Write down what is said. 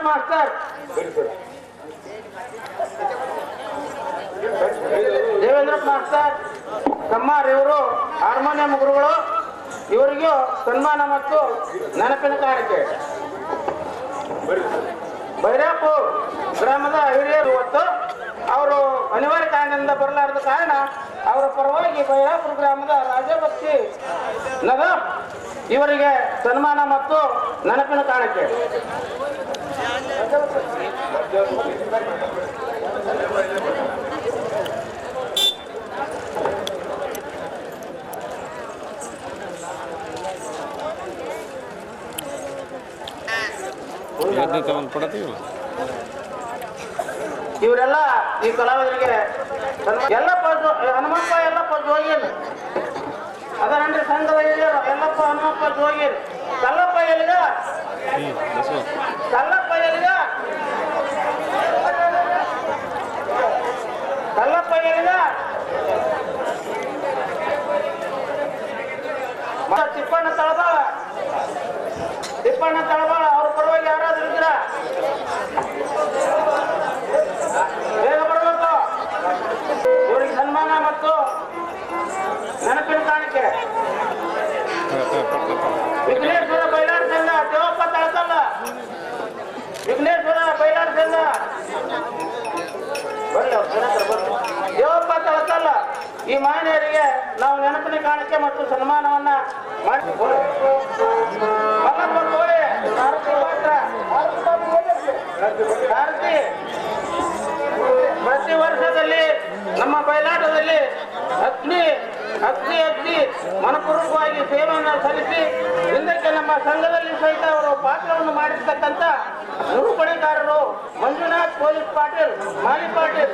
Devendrappa master Devendrappa master Kammar ಇವರು harmonium ಗುರುಗಳು, ಇವರಿಗೂ ಸನ್ಮಾನ ಮತ್ತು ನೆನಪಿನ ಕಾಣಿಕೆ. ಭೈರಾಪುರ್ ಗ್ರಾಮದ ಹಿರಿಯರು ಇವತ್ತು ಅವರು ಅನಿವಾರ್ಯ ಕಾರಣದಿಂದ ಬರಲಾರದ ಕಾರಣ, ಅವರ ಪರವಾಗಿ ಬೈರಾಪುರ ಗ್ರಾಮದ ರಾಜಭಕ್ತಿ ನದಾಬ್ ಇವರಿಗೆ ಸನ್ಮಾನ ಮತ್ತು ನೆನಪಿನ ಕಾಣಿಕೆ. ಯಜ್ಞ ಇವರೆಲ್ಲ ಈ ಕಲಾವಿದರಿಗೆ ಎಲ್ಲ ಎಲ್ಲಪ್ಪ ಹನುಮಪ್ಪ ಎಲ್ಲಪ್ಪ ಜೋಗಿನ್ ಅದರನ್ರಿ ಸಂಘದ ಎಲ್ಲಪ್ಪ ಹನುಮಪ್ಪ ಜೋಗಿನ್ ಕಲ್ಲಪ್ಪ ಎಲ್ಲಿಗ ಹ್ಞೂ ಬಸವ ಕಲ್ಲಪ್ಪ ಎಲ್ಲಿಗ ಕಲ್ಲಪ್ಪ ಎಲ್ಲಿಗ ಮ- ತಿಪ್ಪಣ್ಣ ತಳಬಾಳ ತಿಪ್ಪಣ್ಣ ತಳಬಾಳ ಅವ್ರ ಪರವಾಗಿ ಯಾರಾದ್ರೂ ಇದ್ರ ವಿಘ್ನೇಶ್ವರ ಬೈಲಾರ ಸಂಘ, ದೇವಪ್ಪ ತಳಕಲ್ಲ. ವಿಘ್ನೇಶ್ವರ ಬೈಲಾರ ಸಂಘ. ದೇವಪ್ಪ ತಳಕಲ್ಲ. ಈ ಮಾನ್ಯರಿಗೆ ನಾವು ನೆನಪಿನ ಕಾಣಿಕೆ ಮತ್ತು ಸನ್ಮಾನವನ್ನ ಮಾಡಿ ಮಲ್ಲಪ್ಪ ಪ್ರತಿ ವರ್ಷದಲ್ಲಿ ನಮ್ಮ ಬಯಲಾಟದಲ್ಲಿ ಸಂಘದಲ್ಲಿ ಸಹಿತ ಅವರು ಪಾತ್ರವನ್ನು ಮಾಡಿರ್ತಕ್ಕಂಥ ನಿರೂಪಣೆಕಾರರು ಮಂಜುನಾಥ್ ಪೊಲೀಸ್ ಪಾಟೀಲ್ ಮಾಲಿ ಪಾಟೀಲ್